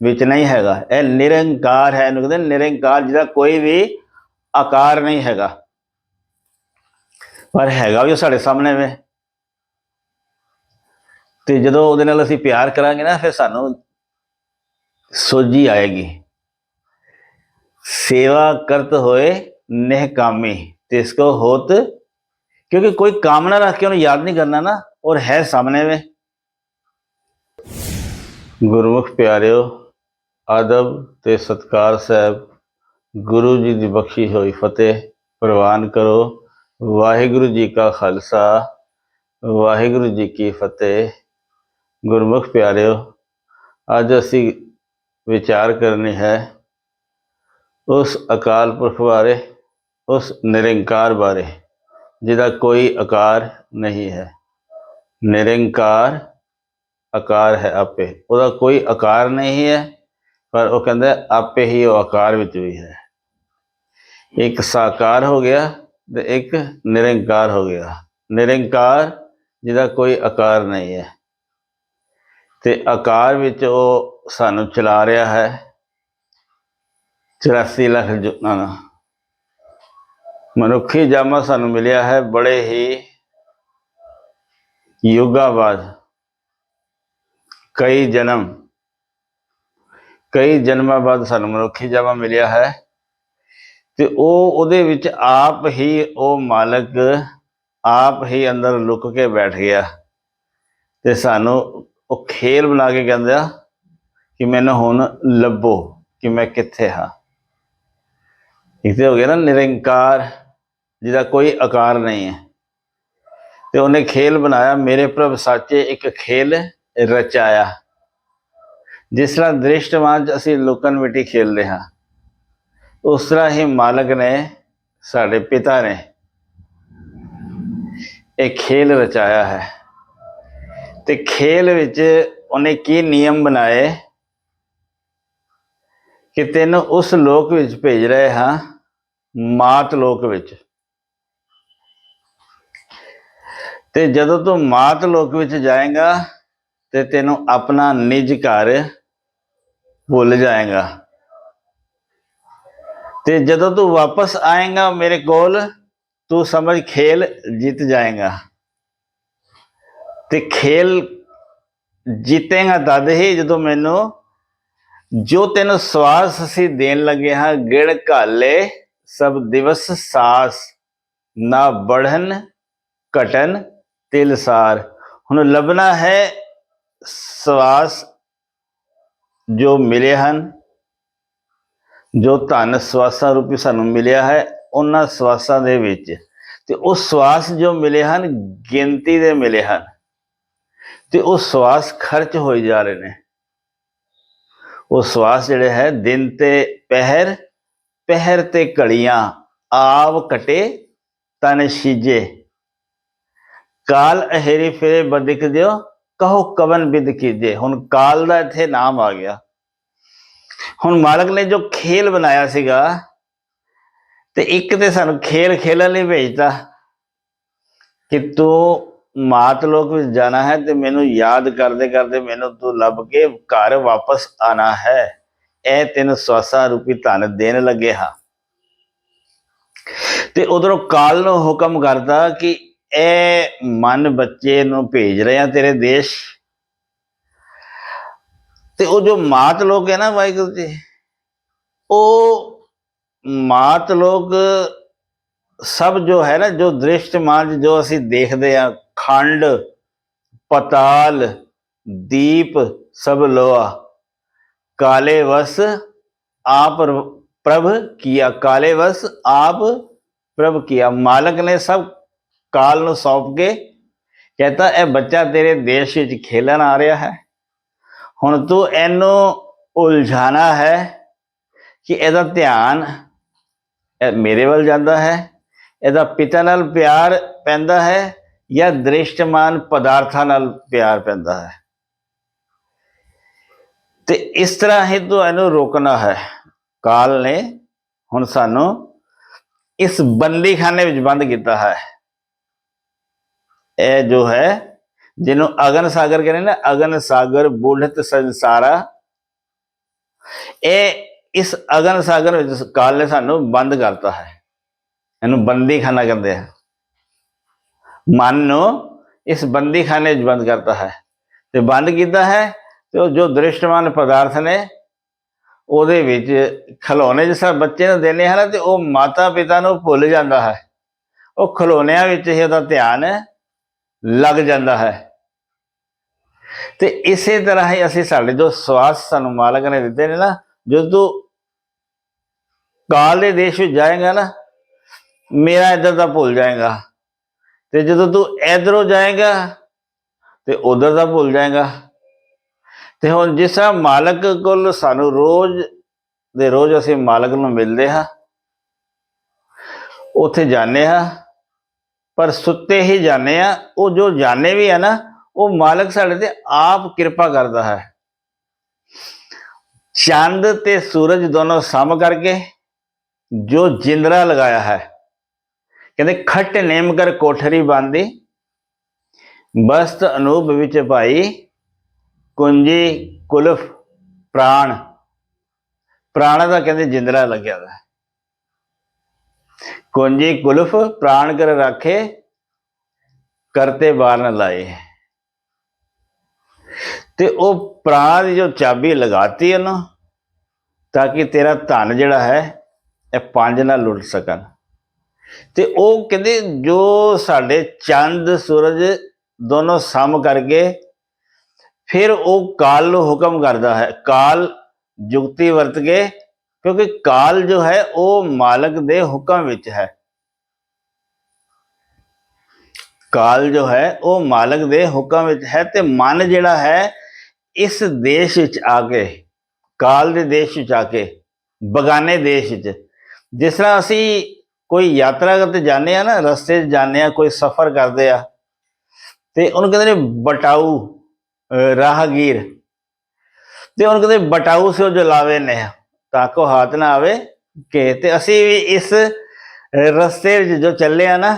ਵਿੱਚ ਨਹੀਂ ਹੈਗਾ ਇਹ ਨਿਰੰਕਾਰ ਹੈ ਇਹਨੂੰ ਕਹਿੰਦੇ ਨਿਰੰਕਾਰ ਜਿਹਦਾ ਕੋਈ ਵੀ ਆਕਾਰ ਨਹੀਂ ਹੈਗਾ ਪਰ ਹੈਗਾ ਵੀ ਉਹ ਸਾਡੇ ਸਾਹਮਣੇ ਵੇ ਤੇ ਜਦੋਂ ਉਹਦੇ ਨਾਲ ਅਸੀਂ ਪਿਆਰ ਕਰਾਂਗੇ ਨਾ ਫਿਰ ਸਾਨੂੰ ਸੋਝੀ ਆਏਗੀ सेवा करत होए निहकामी तो इसको होत क्योंकि कोई कामना रख के उन्हें याद नहीं करना ना और है सामने में ਗੁਰਮੁਖ ਪਿਆਰਿਓ ਅਦਬ ਤੇ ਸਤਕਾਰ ਸਾਹਿਬ, ਗੁਰੂ ਜੀ ਦੀ ਬਖਸ਼ੀ ਹੋਈ ਫਤਿਹ ਪ੍ਰਵਾਨ ਕਰੋ। ਵਾਹਿਗੁਰੂ ਜੀ ਕਾ ਖਾਲਸਾ, ਵਾਹਿਗੁਰੂ ਜੀ ਕੀ ਫਤਿਹ। ਗੁਰਮੁਖ ਪਿਆਰਿਓ, ਅੱਜ ਅਸੀਂ ਵਿਚਾਰ ਕਰਨੀ ਹੈ ਉਸ ਅਕਾਲ ਪੁਰਖ ਬਾਰੇ, ਉਸ ਨਿਰੰਕਾਰ ਬਾਰੇ, ਜਿਹਦਾ ਕੋਈ ਆਕਾਰ ਨਹੀਂ ਹੈ। ਨਿਰੰਕਾਰ, ਆਕਾਰ ਹੈ ਆਪੇ। ਉਹਦਾ ਕੋਈ ਆਕਾਰ ਨਹੀਂ ਹੈ ਪਰ ਉਹ ਕਹਿੰਦਾ ਆਪੇ ਹੀ ਉਹ ਆਕਾਰ ਵਿੱਚ ਵੀ ਹੈ। ਇੱਕ ਸਾਕਾਰ ਹੋ ਗਿਆ ਤੇ ਇੱਕ ਨਿਰੰਕਾਰ ਹੋ ਗਿਆ। ਨਿਰੰਕਾਰ ਜਿਹਦਾ ਕੋਈ ਆਕਾਰ ਨਹੀਂ ਹੈ। ਤੇ ਆਕਾਰ ਵਿੱਚ ਉਹ ਸਾਨੂੰ ਚਲਾ ਰਿਹਾ ਹੈ। 84 ਲੱਖ ਜੁਨਾ ਦਾ ਮਨੁੱਖੀ ਜਾਮਾ ਸਾਨੂੰ ਮਿਲਿਆ ਹੈ ਬੜੇ ਹੀ ਯੁੱਗਾਂ ਬਾਅਦ ਕਈ ਜਨਮ ਕਈ ਜਨਮਾਂ ਬਾਅਦ ਸਾਨੂੰ ਮਨੁੱਖੀ ਜਾਮਾ ਮਿਲਿਆ ਹੈ ਤੇ ਉਹ ਉਹਦੇ ਵਿੱਚ ਆਪ ਹੀ ਉਹ ਮਾਲਕ ਆਪ ਹੀ ਅੰਦਰ ਲੁਕ ਕੇ ਬੈਠ ਗਿਆ ਤੇ ਸਾਨੂੰ ਉਹ ਖੇਲ ਬਣਾ ਕੇ ਕਹਿੰਦਾ ਕਿ ਮੈਨੂੰ ਹੁਣ ਲੱਭੋ ਕਿ ਮੈਂ ਕਿੱਥੇ ਹਾਂ। ਇੱਕ ਤੇ ਹੋ ਗਿਆ ਨਾ ਨਿਰੰਕਾਰ, ਜਿਹਦਾ ਕੋਈ ਆਕਾਰ ਨਹੀਂ ਹੈ। ਤੇ ਉਹਨੇ ਖੇਲ ਬਣਾਇਆ, ਮੇਰੇ ਪ੍ਰਭ ਸਾਚੇ ਇੱਕ ਖੇਲ ਰਚਾਇਆ। ਜਿਸ ਤਰ੍ਹਾਂ ਦ੍ਰਿਸ਼ਟਵਾਨ ਚ ਅਸੀਂ ਲੁਕਣ ਮਿੱਟੀ ਖੇਲਦੇ ਹਾਂ, ਉਸ ਤਰ੍ਹਾਂ ਹੀ ਮਾਲਕ ਨੇ ਸਾਡੇ ਪਿਤਾ ਨੇ ਇਹ ਖੇਲ ਰਚਾਇਆ ਹੈ। ਤੇ ਖੇਲ ਵਿੱਚ ਉਹਨੇ ਕੀ ਨਿਯਮ ਬਣਾਏ ਕਿ ਤੈਨੂੰ ਉਸ ਲੋਕ ਵਿੱਚ ਭੇਜ ਰਹੇ ਹਾਂ, ਮਾਤ ਲੋਕ ਵਿੱਚ। ਤੇ ਜਦੋਂ ਤੂੰ ਮਾਤ ਲੋਕ ਵਿੱਚ ਜਾਏਗਾ ਤੇ ਤੈਨੂੰ ਆਪਣਾ ਨਿਜ ਘਰ ਭੁੱਲ ਜਾਏਗਾ। ਤੇ ਜਦੋਂ ਤੂੰ ਵਾਪਸ ਆਏਗਾ ਮੇਰੇ ਕੋਲ, ਤੂੰ ਸਮਝ ਖੇਲ ਜਿੱਤ ਜਾਏਗਾ। ਤੇ ਖੇਲ ਜਿੱਤੇਗਾ ਤਦ ਹੀ ਜਦੋਂ ਮੈਨੂੰ ਜੋ ਤੈਨੂੰ ਸਵਾਸ ਅਸੀਂ ਦੇਣ ਲੱਗੇ ਹਾਂ ਗਿੜ ਘਾਲੇ, ਸਭ ਦਿਵਸ ਸਾਸ ਨਾ ਬੜਨ ਘਟਨ ਤਿਲਸਾਰ ਹੁਣ ਲੱਭਣਾ ਹੈ ਸਵਾਸ ਜੋ ਮਿਲੇ ਹਨ, ਜੋ ਧਨ ਸਵਾਸਾਂ ਰੂਪੀ ਸਾਨੂੰ ਮਿਲਿਆ ਹੈ, ਉਹਨਾਂ ਸਵਾਸਾਂ ਦੇ ਵਿੱਚ। ਤੇ ਉਹ ਸਵਾਸ ਜੋ ਮਿਲੇ ਹਨ, ਗਿਣਤੀ ਦੇ ਮਿਲੇ ਹਨ। ਤੇ ਉਹ ਸਵਾਸ ਖਰਚ ਹੋਈ ਜਾ ਰਹੇ ਨੇ। ਉਹ ਸਵਾਸ ਜਿਹੜੇ ਹੈ, ਦਿਨ ਤੇ ਪਹਿਰ ਪਹਿਰ ਤੇ ਘੜੀਆਂ, ਆਵ ਕਟੇ ਤਨ ਸੀਜੇ ਕਾਲ ਅਹੇਰੀ ਫੇਰੇ ਬਦਿਕ ਦਿਓ ਕਹੋ ਕਵਨ ਬਿਦ ਕੀਜੇ ਹੁਣ ਕਾਲ ਦਾ ਇੱਥੇ ਨਾਮ ਆ ਗਿਆ। ਹੁਣ ਮਾਲਕ ਨੇ ਜੋ ਖੇਲ ਬਣਾਇਆ ਸੀਗਾ, ਤੇ ਇੱਕ ਤੇ ਸਾਨੂੰ ਖੇਲ ਖੇਲਣ ਲਈ ਭੇਜਤਾ ਕਿ ਤੂੰ ਮਾਤ ਲੋਕ ਵਿੱਚ ਜਾਣਾ ਹੈ ਤੇ ਮੈਨੂੰ ਯਾਦ ਕਰਦੇ ਕਰਦੇ ਮੈਨੂੰ ਤੂੰ ਲੱਭ ਕੇ ਘਰ ਵਾਪਸ ਆਣਾ ਹੈ। ਇਹ ਤਿੰਨ ਸਵਾਸਾ ਰੂਪੀ ਧਨ ਦੇਣ ਲੱਗੇ ਹਾਂ। ਤੇ ਉਧਰੋਂ ਕਾਲ ਨੂੰ ਹੁਕਮ ਕਰਦਾ ਕਿ ਇਹ ਮਨ ਬੱਚੇ ਨੂੰ ਭੇਜ ਰਹੇ ਆ ਤੇਰੇ ਦੇਸ਼। ਤੇ ਉਹ ਜੋ ਮਾਤ ਲੋਕ ਹੈ ਨਾ ਵਾਹਿਗੁਰੂ ਜੀ, ਉਹ ਮਾਤ ਲੋਕ ਸਭ ਜੋ ਹੈ ਨਾ, ਜੋ ਦ੍ਰਿਸ਼ਟਮਾਨ, ਜੋ ਅਸੀਂ ਦੇਖਦੇ ਆ, ਖੰਡ, ਪਤਾਲ, ਦੀਪ, ਸਭ ਲੋਆ ਕਾਲੇ ਵਸ ਆਪ ਪ੍ਰਭ ਕੀਆ, ਕਾਲੇ ਵਸ ਆਪ ਪ੍ਰਭ ਕੀਆ। ਮਾਲਕ ਨੇ ਸਭ ਕਾਲ ਨੂੰ ਸੌਂਪ ਕੇ ਕਹਤਾ, ਇਹ ਬੱਚਾ ਤੇਰੇ ਦੇਸ਼ ਵਿੱਚ ਖੇਲਣ ਆ ਰਿਹਾ ਹੈ। ਹੁਣ ਤੂੰ ਇਹਨੂੰ ਉਲਝਾਣਾ ਹੈ ਕਿ ਇਹਦਾ ਧਿਆਨ ਇਹ ਮੇਰੇ ਵੱਲ ਜਾਂਦਾ ਹੈ, ਇਹਦਾ ਪਿਤਾ ਨਾਲ ਪਿਆਰ ਪੈਂਦਾ ਹੈ ਜਾਂ ਦ੍ਰਿਸ਼ਟਮਾਨ ਪਦਾਰਥਾਂ ਨਾਲ ਪਿਆਰ ਪੈਂਦਾ ਹੈ? ਤੇ ਇਸ ਤਰ੍ਹਾਂ ਹੀ ਤੂੰ ਇਹਨੂੰ ਰੋਕਣਾ ਹੈ। ਕਾਲ ਨੇ ਹੁਣ ਸਾਨੂੰ ਇਸ ਬੰਦੀਖਾਨੇ ਵਿੱਚ ਬੰਦ ਕੀਤਾ ਹੈ। ਇਹ ਜੋ ਹੈ, ਜਿਹਨੂੰ ਅਗਨ ਸਾਗਰ ਕਹਿੰਦੇ ਨਾ, ਅਗਨ ਸਾਗਰ ਬੁਲਤ ਸੰਸਾਰਾ। ਇਹ ਇਸ ਅਗਨ ਸਾਗਰ ਵਿੱਚ ਕਾਲ ਨੇ ਸਾਨੂੰ ਬੰਦ ਕਰਤਾ ਹੈ। ਇਹਨੂੰ ਬੰਦੀ ਖਾਨਾ ਕਹਿੰਦੇ ਆ। ਮਨ ਨੂੰ ਇਸ ਬੰਦੀ ਖਾਨੇ 'ਚ ਬੰਦ ਕਰਤਾ ਹੈ। ਤੇ ਬੰਦ ਕੀਤਾ ਹੈ ਤੇ ਉਹ ਜੋ ਦ੍ਰਿਸ਼ਟਮਾਨ ਪਦਾਰਥ ਨੇ, ਉਹਦੇ ਵਿੱਚ ਖਿਲੌਣੇ ਜਿਸ ਤਰ੍ਹਾਂ ਬੱਚੇ ਨੂੰ ਦੇਣੇ ਹਨ ਤੇ ਉਹ ਮਾਤਾ ਪਿਤਾ ਨੂੰ ਭੁੱਲ ਜਾਂਦਾ ਹੈ। ਉਹ ਖਿਲੌਣਿਆਂ ਵਿੱਚ ਹੀ ਉਹਦਾ ਧਿਆਨ ਲੱਗ ਜਾਂਦਾ ਹੈ। ਤੇ ਇਸੇ ਤਰ੍ਹਾਂ ਹੀ ਅਸੀਂ ਸਾਡੇ ਜੋ ਸਵਾਸ ਸਾਨੂੰ ਮਾਲਕ ਨੇ ਦਿੱਤੇ ਨੇ ਨਾ, ਜਦੋਂ ਤੂੰ ਕਾਲ ਦੇ ਦੇਸ਼ ਵਿੱਚ ਜਾਏਗਾ ਨਾ, ਮੇਰਾ ਇੱਧਰ ਦਾ ਭੁੱਲ ਜਾਏਗਾ। ਤੇ ਜਦੋਂ ਤੂੰ ਇਧਰੋਂ ਜਾਏਗਾ, ਤੇ ਉਧਰ ਦਾ ਭੁੱਲ ਜਾਏਗਾ। ਤੇ ਹੁਣ ਜਿਸ ਤਰ੍ਹਾਂ ਮਾਲਕ ਕੋਲ ਸਾਨੂੰ ਰੋਜ਼ ਦੇ ਰੋਜ਼ ਅਸੀਂ ਮਾਲਕ ਨੂੰ ਮਿਲਦੇ ਹਾਂ, ਉੱਥੇ ਜਾਂਦੇ ਹਾਂ ਪਰ ਸੁੱਤੇ ਹੀ ਜਾਂਦੇ ਆ, ਉਹ ਜੋ ਜਾਣੇ ਵੀ ਆ ਨਾ, ਉਹ ਮਾਲਕ ਸਾਡੇ ਤੇ ਆਪ ਕਿਰਪਾ ਕਰਦਾ ਹੈ। ਚੰਦ ਤੇ ਸੂਰਜ ਦੋਨੋਂ ਸਮ ਕਰਕੇ ਜੋ ਜਿੰਦਰਾ ਲਗਾਇਆ ਹੈ। ਕਹਿੰਦੇ, ਖੱਟ ਨੇਮ ਕਰ ਕੋਠਰੀ ਬਾਂਦੀ ਬਸਤ ਅਨੂਪ ਵਿੱਚ ਭਾਈ, ਕੁੰਜੀ ਕੁਲਫ ਪ੍ਰਾਣ। ਪ੍ਰਾਣ ਦਾ ਕਹਿੰਦੇ ਜਿੰਦਰਾ ਲੱਗਿਆ ਦਾ ਕੁੰਜੀ ਕੁਲਫ ਪ੍ਰਾਣ ਕਰ ਰੱਖੇ, ਕਰਤੇ ਬਾਹਰ ਨ ਲਾਏ। ਤੇ ਉਹ ਪ੍ਰਾਣ ਦੀ ਜੋ ਚਾਬੀ ਲਗਾਤੀ ਉਹਨੂੰ ਤਾਂ ਕਿ ਤੇਰਾ ਧਨ ਜਿਹੜਾ ਹੈ, ਇਹ ਪੰਜ ਨਾਲ ਲੁੱਟ ਸਕਣ। ਤੇ ਉਹ ਕਹਿੰਦੇ, ਜੋ ਸਾਡੇ ਚੰਦ, ਸੂਰਜ ਦੋਨੋਂ ਸਮ ਕਰਕੇ, ਫਿਰ ਉਹ ਕਾਲ ਨੂੰ ਹੁਕਮ ਕਰਦਾ ਹੈ। ਕਾਲ ਜੁਗਤੀ ਵਰਤ ਕੇ ਕਿਉਂਕਿ ਕਾਲ ਜੋ ਹੈ ਉਹ ਮਾਲਕ ਦੇ ਹੁਕਮ ਵਿੱਚ ਹੈ। ਕਾਲ ਜੋ ਹੈ ਉਹ ਮਾਲਕ ਦੇ ਹੁਕਮ ਵਿੱਚ ਹੈ ਤੇ ਮਨ ਜਿਹੜਾ ਹੈ ਇਸ ਦੇਸ਼ ਵਿੱਚ ਆ ਕੇ, ਕਾਲ ਦੇ ਦੇਸ਼ ਵਿੱਚ ਆ ਕੇ, ਬਗਾਨੇ ਦੇਸ਼ ਵਿੱਚ। ਜਿਸ ਤਰ੍ਹਾਂ ਅਸੀਂ ਕੋਈ ਯਾਤਰਾ ਕਰਦੇ ਜਾਂਦੇ ਆ ਨਾ, ਰਸਤੇ 'ਚ ਜਾਂਦੇ ਆ ਕੋਈ ਸਫ਼ਰ ਕਰਦੇ ਆ ਤੇ ਉਹਨੂੰ ਕਹਿੰਦੇ ਨੇ ਬਟਾਊ ਰਾਹਗੀਰ। ਤੇ ਉਹਨੂੰ ਕਹਿੰਦੇ ਬਟਾਊ ਸੇ ਜੋ ਲਾਵੇ ਨੇ ਤਾਂ ਕੋ ਹੱਥ ਨਾ ਆਵੇ ਕਿ ਤੇ ਅਸੀਂ ਵੀ ਇਸ ਰਸਤੇ ਵਿੱਚ ਜੋ ਚੱਲੇ ਆ ਨਾ,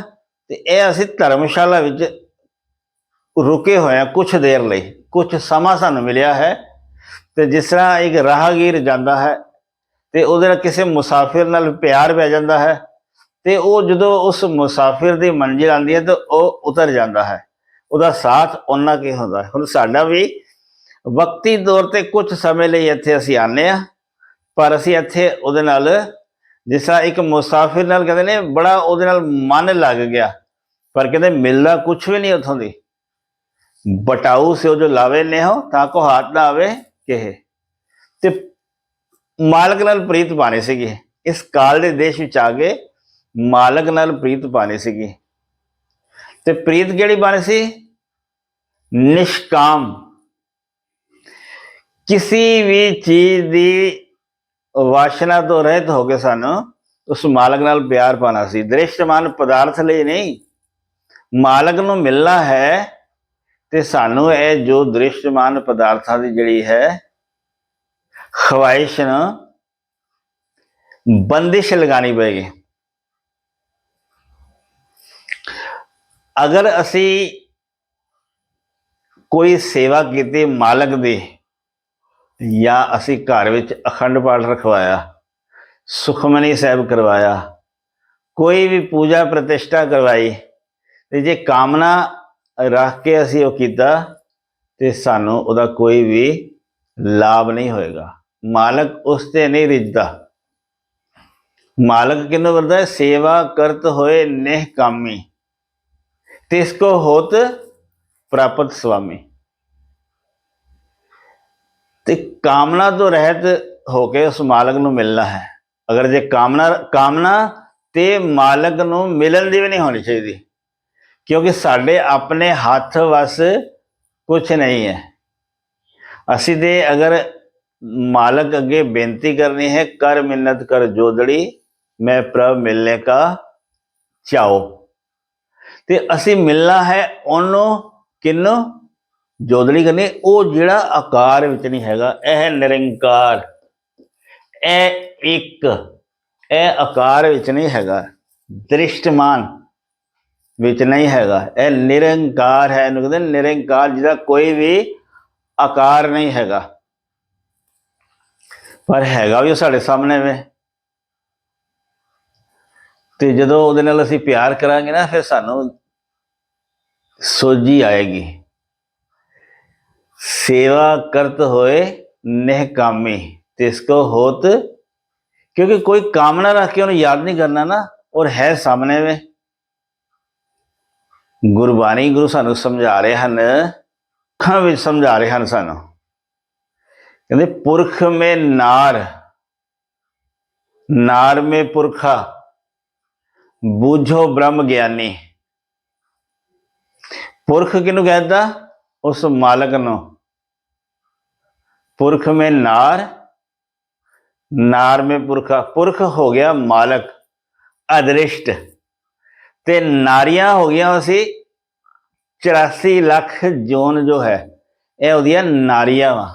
ਤੇ ਇਹ ਅਸੀਂ ਧਰਮਸ਼ਾਲਾ ਵਿੱਚ ਰੁਕੇ ਹੋਏ ਆ ਕੁਝ ਦੇਰ ਲਈ। ਕੁਝ ਸਮਾਂ ਸਾਨੂੰ ਮਿਲਿਆ ਹੈ ਤੇ ਜਿਸ ਤਰ੍ਹਾਂ ਇੱਕ ਰਾਹਗੀਰ ਜਾਂਦਾ ਹੈ ਤੇ ਉਹਦੇ ਨਾਲ ਕਿਸੇ ਮੁਸਾਫਿਰ ਨਾਲ ਪਿਆਰ ਪੈ ਜਾਂਦਾ ਹੈ ਤੇ ਉਹ ਜਦੋਂ ਉਸ ਮੁਸਾਫਿਰ ਦੀ ਮੰਜ਼ਿਲ ਆਉਂਦੀ ਹੈ ਤਾਂ ਉਹ ਉਤਰ ਜਾਂਦਾ ਹੈ। ਉਹਦਾ ਸਾਥ ਉਹਨਾਂ ਕੀ ਹੁੰਦਾ ਹੁਣ ਸਾਡਾ ਵੀ ਵਕਤੀ ਤੌਰ ਤੇ ਕੁਝ ਸਮੇਂ ਲਈ ਇੱਥੇ ਅਸੀਂ ਆਨੇ ਆ ਪਰ ਅਸੀਂ ਇੱਥੇ ਉਹਦੇ ਨਾਲ, ਜਿਸ ਤਰ੍ਹਾਂ ਇੱਕ ਮੁਸਾਫਿਰ ਨਾਲ ਕਹਿੰਦੇ ਨੇ, ਬੜਾ ਉਹਦੇ ਨਾਲ ਮਨ ਲੱਗ ਗਿਆ। ਪਰ ਕਹਿੰਦੇ ਮਿਲਦਾ ਕੁਝ ਵੀ ਨਹੀਂ ਉਥੋਂ ਦੀ। ਬਟਾਊ ਸੇ ਜੋ ਲਾਵੇ ਨੇ ਹੋ ਤਾਂ ਕੋ ਹੱਥ ਨਾ ਆਵੇ, ਕਿਹ। ਤੇ ਮਾਲਕ ਨਾਲ ਪ੍ਰੀਤ ਪਾਣੀ ਸੀਗੇ। ਇਸ ਕਾਲ ਦੇ ਦੇਸ਼ ਵਿੱਚ ਆ ਕੇ ਮਾਲਕ ਨਾਲ ਪ੍ਰੀਤ ਪਾਣੀ ਸੀਗੀ। ਤੇ ਪ੍ਰੀਤ ਕਿਹੜੀ ਬਣੀ ਸੀ? ਨਿਸ਼ਕਾਮ। ਕਿਸੇ ਵੀ ਚੀਜ਼ ਦੀ ਵਾਸ਼ਨਾ ਤੋਂ ਰਹਿਤ ਹੋ ਕੇ ਸਾਨੂੰ ਉਸ ਮਾਲਕ ਨਾਲ ਪਿਆਰ ਪਾਣਾ ਸੀ। ਦ੍ਰਿਸ਼ਟਮਾਨ ਪਦਾਰਥ ਲਈ ਨਹੀਂ। ਮਾਲਕ ਨੂੰ ਮਿਲਣਾ ਹੈ ਤੇ ਸਾਨੂੰ ਇਹ ਜੋ ਦ੍ਰਿਸ਼ਟਮਾਨ ਪਦਾਰਥਾਂ ਦੀ ਜਿਹੜੀ ਹੈ ਖਵਾਇਸ਼ ਨੂੰ, ਬੰਦਿਸ਼ ਲਗਾਣੀ ਪਏਗੀ। ਅਗਰ ਅਸੀਂ ਕੋਈ ਸੇਵਾ ਕੀਤੀ ਮਾਲਕ ਦੀ ਜਾਂ ਅਸੀਂ ਘਰ ਵਿੱਚ ਅਖੰਡ ਪਾਠ ਰਖਵਾਇਆ, ਸੁਖਮਨੀ ਸਾਹਿਬ ਕਰਵਾਇਆ, ਕੋਈ ਵੀ ਪੂਜਾ ਪ੍ਰਤਿਸ਼ਠਾ ਕਰਵਾਈ, ਤੇ ਜੇ ਕਾਮਨਾ ਰੱਖ ਕੇ ਅਸੀਂ ਉਹ ਕੀਤਾ, ਤੇ ਸਾਨੂੰ ਉਹਦਾ ਕੋਈ ਵੀ ਲਾਭ ਨਹੀਂ ਹੋਏਗਾ। ਮਾਲਕ ਉਸ ਤੇ ਨਹੀਂ ਰਿੱਝਦਾ। ਮਾਲਕ ਕਿਨੂੰ ਵਰਦਾ ਹੈ? ਸੇਵਾ ਕਰਤ ਹੋਏ ਨੇਹ ਕਾਮੀ ਤਿਸ ਕੋ ਹੋਤ ਪ੍ਰਾਪਤ ਸੁਆਮੀ। ਤੇ ਕਾਮਨਾ ਤੋਂ ਰਹਿਤ ਹੋ ਕੇ ਉਸ ਮਾਲਕ ਨੂੰ ਮਿਲਣਾ ਹੈ। ਅਗਰ ਜੇ ਕਾਮਨਾ ਕਾਮਨਾ ਤੇ ਮਾਲਕ ਨੂੰ ਮਿਲਣ ਦੀ ਵੀ ਨਹੀਂ ਹੋਣੀ ਚਾਹੀਦੀ, ਕਿਉਂਕਿ ਸਾਡੇ ਆਪਣੇ ਹੱਥ ਵਸ ਕੁਝ ਨਹੀਂ ਹੈ। ਅਸੀਂ ਤੇ ਅਗਰ ਮਾਲਕ ਅੱਗੇ ਬੇਨਤੀ ਕਰਨੀ ਹੈ, ਕਰ ਮਿੰਨਤ, ਕਰ ਜੋਦੜੀ, ਮੈਂ ਪ੍ਰਭ ਮਿਲਨੇ ਕਾ ਚਾਓ ਤੇ ਅਸੀਂ ਮਿਲਣਾ ਹੈ ਉਹਨੂੰ ਕਿੰਨੂੰ ਜੋਦੜੀ ਕਹਿੰਦੇ, ਉਹ ਜਿਹੜਾ ਆਕਾਰ ਵਿੱਚ ਨਹੀਂ ਹੈਗਾ, ਇਹ ਨਿਰੰਕਾਰ, ਇਹ ਇੱਕ, ਇਹ ਆਕਾਰ ਵਿੱਚ ਨਹੀਂ ਹੈਗਾ, ਦ੍ਰਿਸ਼ਟਮਾਨ ਵਿੱਚ ਨਹੀਂ ਹੈਗਾ, ਇਹ ਨਿਰੰਕਾਰ ਹੈ। ਇਹਨੂੰ ਕਹਿੰਦੇ ਨਿਰੰਕਾਰ, ਜਿਹਦਾ ਕੋਈ ਵੀ ਆਕਾਰ ਨਹੀਂ ਹੈਗਾ। ਪਰ ਹੈਗਾ ਵੀ ਉਹ ਸਾਡੇ ਸਾਹਮਣੇ ਵੇ। ਤੇ ਜਦੋਂ ਉਹਦੇ ਨਾਲ ਅਸੀਂ ਪਿਆਰ ਕਰਾਂਗੇ ਨਾ, ਫਿਰ ਸਾਨੂੰ ਸੋਝੀ ਆਏਗੀ। सेवा करत होए निहकामी तिसको होत क्योंकि कोई कामना रख के उन्हें याद नहीं करना ना और है सामने में ਗੁਰਬਾਣੀ ਗੁਰੂ ਸਾਨੂੰ ਸਮਝਾ ਰਹੇ ਹਨ ਅੱਖਾਂ ਵਿੱਚ ਸਮਝਾ ਰਹੇ ਹਨ ਸਾਨੂੰ ਕਹਿੰਦੇ ਪੁਰਖ ਮੇ ਨਾਰ ਨਾਰ ਮੇ ਪੁਰਖਾ ਬੂਝੋ ਬ੍ਰਹਮ ਗਿਆਨੀ ਪੁਰਖ ਕਿਹਨੂੰ ਕਹਿੰਦਾ ਉਸ ਮਾਲਕ ਨੂੰ ਪੁਰਖ ਮੇ ਨਾਰ ਨਾਰ ਮੇ ਪੁਰਖਾ, ਪੁਰਖ ਹੋ ਗਿਆ ਮਾਲਕ, ਅਦ੍ਰਿਸ਼ਟ। ਤੇ ਨਾਰੀਆਂ ਹੋ ਗਈਆਂ ਸੀ 84 ਲੱਖ ਜੋਨ ਜੋ ਹੈ, ਇਹ ਉਹਦੀਆਂ ਨਾਰੀਆਂ ਵਾ।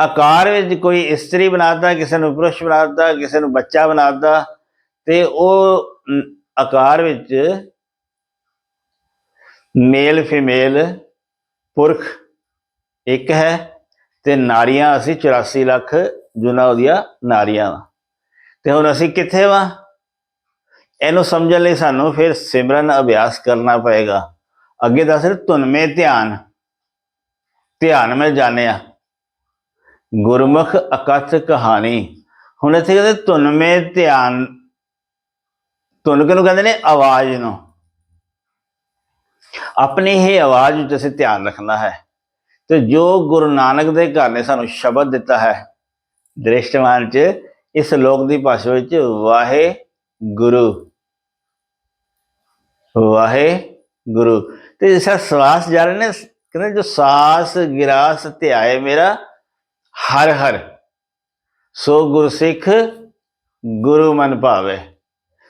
ਆਕਾਰ ਵਿੱਚ ਕੋਈ ਇਸਤਰੀ ਬਣਾਤਾ ਕਿਸੇ ਨੂੰ ਪੁਰਸ਼ ਬਣਾਤਾ ਕਿਸੇ ਨੂੰ ਬੱਚਾ ਬਣਾਤਾ ਤੇ ਉਹ ਆਕਾਰ ਵਿੱਚ ਮੇਲ ਫੀਮੇਲ, ਪੁਰਖ ਇੱਕ ਹੈ। ਤੇ ਨਾਰੀਆਂ ਅਸੀਂ 84 ਲੱਖ ਜੁਨਾ ਉਹਦੀਆਂ ਨਾਰੀਆਂ ਵਾ। ਤੇ ਹੁਣ ਅਸੀਂ ਕਿੱਥੇ ਵਾ? ਇਹਨੂੰ ਸਮਝਣ ਲਈ ਸਾਨੂੰ ਫਿਰ ਸਿਮਰਨ ਅਭਿਆਸ ਕਰਨਾ ਪਏਗਾ। ਅੱਗੇ ਦੱਸ ਰਿਹਾ ਧੁਨਮੇ ਧਿਆਨ ਧਿਆਨ ਮੈਂ ਜਾਣਿਆ। ਗੁਰਮੁਖ ਅਕਥ ਕਹਾਣੀ। ਹੁਣ ਇੱਥੇ ਕਹਿੰਦੇ ਧੁਨਮੇ ਧਿਆਨ, ਧੁਨ ਕਿਹਨੂੰ ਕਹਿੰਦੇ ਨੇ? ਆਵਾਜ਼ ਨੂੰ। ਆਪਣੀ ਹੀ ਆਵਾਜ਼ ਵਿੱਚ ਅਸੀਂ ਧਿਆਨ ਰੱਖਣਾ ਹੈ। ਤੇ ਜੋ ਗੁਰੂ ਨਾਨਕ ਦੇ ਘਰ ਨੇ ਸਾਨੂੰ ਸ਼ਬਦ ਦਿੱਤਾ ਹੈ, ਦ੍ਰਿਸ਼ਟਮਾਨ ਚ, ਇਸ ਲੋਕ ਦੀ ਭਾਸ਼ਾ ਵਿੱਚ ਵਾਹੇ ਗੁਰੂ ਵਾਹੇ ਗੁਰੂ ਤੇ ਜਿਸ ਸਵਾਸ ਜਾ ਰਹੇ ਨੇ, ਕਹਿੰਦੇ ਜੋ ਸਾਸ ਗਿਰਾਸ ਧਿਆਏ ਮੇਰਾ, ਹਰ ਹਰ। ਸੋ ਗੁਰਸਿੱਖ ਗੁਰੂ ਮਨ ਭਾਵੇ।